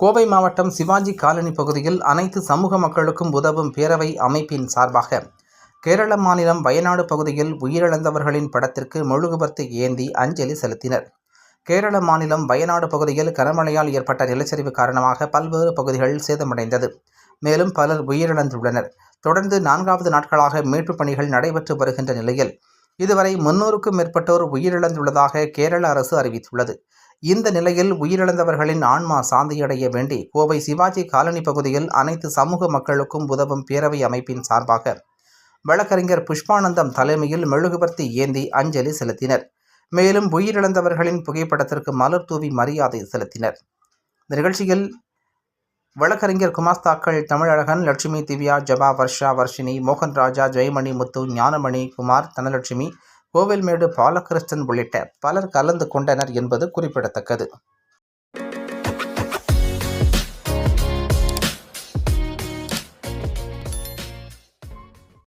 கோவை மாவட்டம் சிவாஜி காலனி பகுதியில் அனைத்து சமூக மக்களுக்கும் உதவும் பேரவை அமைப்பின் சார்பாக கேரள மாநிலம் வயநாடு பகுதியில் உயிரிழந்தவர்களின் படத்திற்கு மெழுகுபர்த்தி ஏந்தி அஞ்சலி செலுத்தினர். கேரள மாநிலம் வயநாடு பகுதியில் கனமழையால் ஏற்பட்ட நிலச்சரிவு காரணமாக பல்வேறு பகுதிகள் சேதமடைந்தது. மேலும் பலர் உயிரிழந்துள்ளனர். தொடர்ந்து நான்காவது நாட்களாக மீட்புப் பணிகள் நடைபெற்று வருகின்ற நிலையில் இதுவரை முன்னூறுக்கும் மேற்பட்டோர் உயிரிழந்துள்ளதாக கேரள அரசு அறிவித்துள்ளது. இந்த நிலையில் உயிரிழந்தவர்களின் ஆன்மா சாந்தியடைய வேண்டி கோவை சிவாஜி காலனி பகுதியில் அனைத்து சமூக மக்களுக்கும் உதவும் பேரவை அமைப்பின் சார்பாக வழக்கறிஞர் புஷ்பானந்தம் தலைமையில் மெழுகுவர்த்தி ஏந்தி அஞ்சலி செலுத்தினர். மேலும் உயிரிழந்தவர்களின் புகைப்படத்திற்கு மலர் தூவி மரியாதை செலுத்தினர். இந்த நிகழ்ச்சியில் வழக்கறிஞர் குமாஸ்தாக்கள் தமிழழகன் லட்சுமி திவ்யா ஜபா வர்ஷா வர்ஷினி மோகன் ராஜா ஜெயமணி முத்து ஞானமணி குமார் தனலட்சுமி கோவில்மேடு பாலகிருஷ்ணன் உள்ளிட்ட பலர் கலந்து கொண்டனர் என்பது குறிப்பிடத்தக்கது.